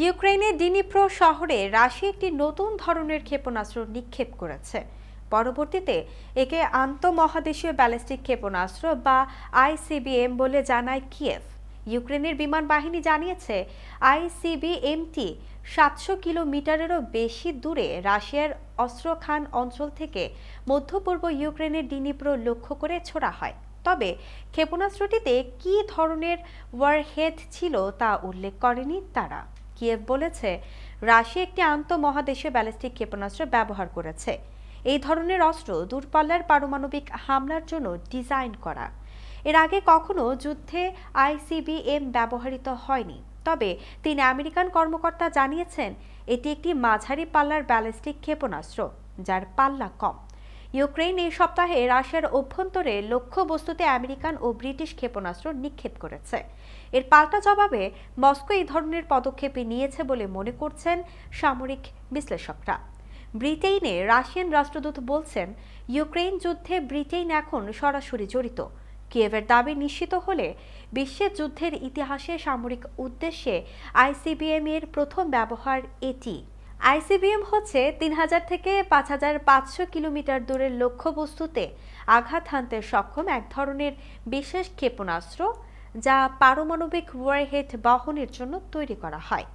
ইউক্রেনের ডিনিপ্রো শহরে রাশিয়া একটি নতুন ধরনের ক্ষেপণাস্ত্র নিক্ষেপ করেছে। পরবর্তীতে একে আন্তঃমহাদেশীয় ব্যালিস্টিক ক্ষেপণাস্ত্র বা আইসিবিএম বলে জানায় কিয়েভ। ইউক্রেনের বিমান বাহিনী জানিয়েছে, আইসিবিএমটি সাতশো কিলোমিটারেরও বেশি দূরে রাশিয়ার অস্ত্রখান অঞ্চল থেকে মধ্যপূর্ব ইউক্রেনের ডিনিপ্রো লক্ষ্য করে ছোড়া হয়। তবে ক্ষেপণাস্ত্রটিতে কী ধরনের ওয়ারহেড ছিল তা উল্লেখ করেনি তারা। কিয়েভ বলেছে, রাশিয়া একটি আন্তঃমহাদেশীয় ব্যালিস্টিক ক্ষেপণাস্ত্র ব্যবহার করেছে। এই ধরনের অস্ত্র দূরপাল্লার পারমাণবিক হামলার জন্য ডিজাইন করা। এর আগে কখনো যুদ্ধে আইসিবিএম ব্যবহৃত হয়নি, তবে তিনি আমেরিকান কর্মকর্তা জানিয়েছেন, এটি একটি মাঝারি পাল্লার ব্যালিস্টিক ক্ষেপণাস্ত্র, যার পাল্লা কম। ইউক্রেন এই সপ্তাহে রাশিয়ার অভ্যন্তরে লক্ষ্যবস্তুতে আমেরিকান ও ব্রিটিশ ক্ষেপণাস্ত্র নিক্ষেপ করেছে। এর পাল্টা জবাবে মস্কো এই ধরনের পদক্ষেপ নিয়েছে বলে মনে করছেন সামরিক বিশ্লেষকরা। ব্রিটেইনে রাশিয়ান রাষ্ট্রদূত বলছেন ইউক্রেন যুদ্ধে ব্রিটেন এখন সরাসরি জড়িত। কিয়েভের দাবি নিশ্চিত হলে বিশ্বের যুদ্ধের ইতিহাসে সামরিক উদ্দেশ্যে আইসিবিএম এর প্রথম ব্যবহার এটি। আইসিবিএম হচ্ছে তিন হাজার থেকে পাঁচ হাজার পাঁচশো কিলোমিটার দূরের লক্ষ্যবস্তুতে আঘাত হানতে সক্ষম এক ধরনের বিশেষ ক্ষেপণাস্ত্র, যা পারমাণবিক ওয়ারহেড বহনের জন্য তৈরি করা হয়।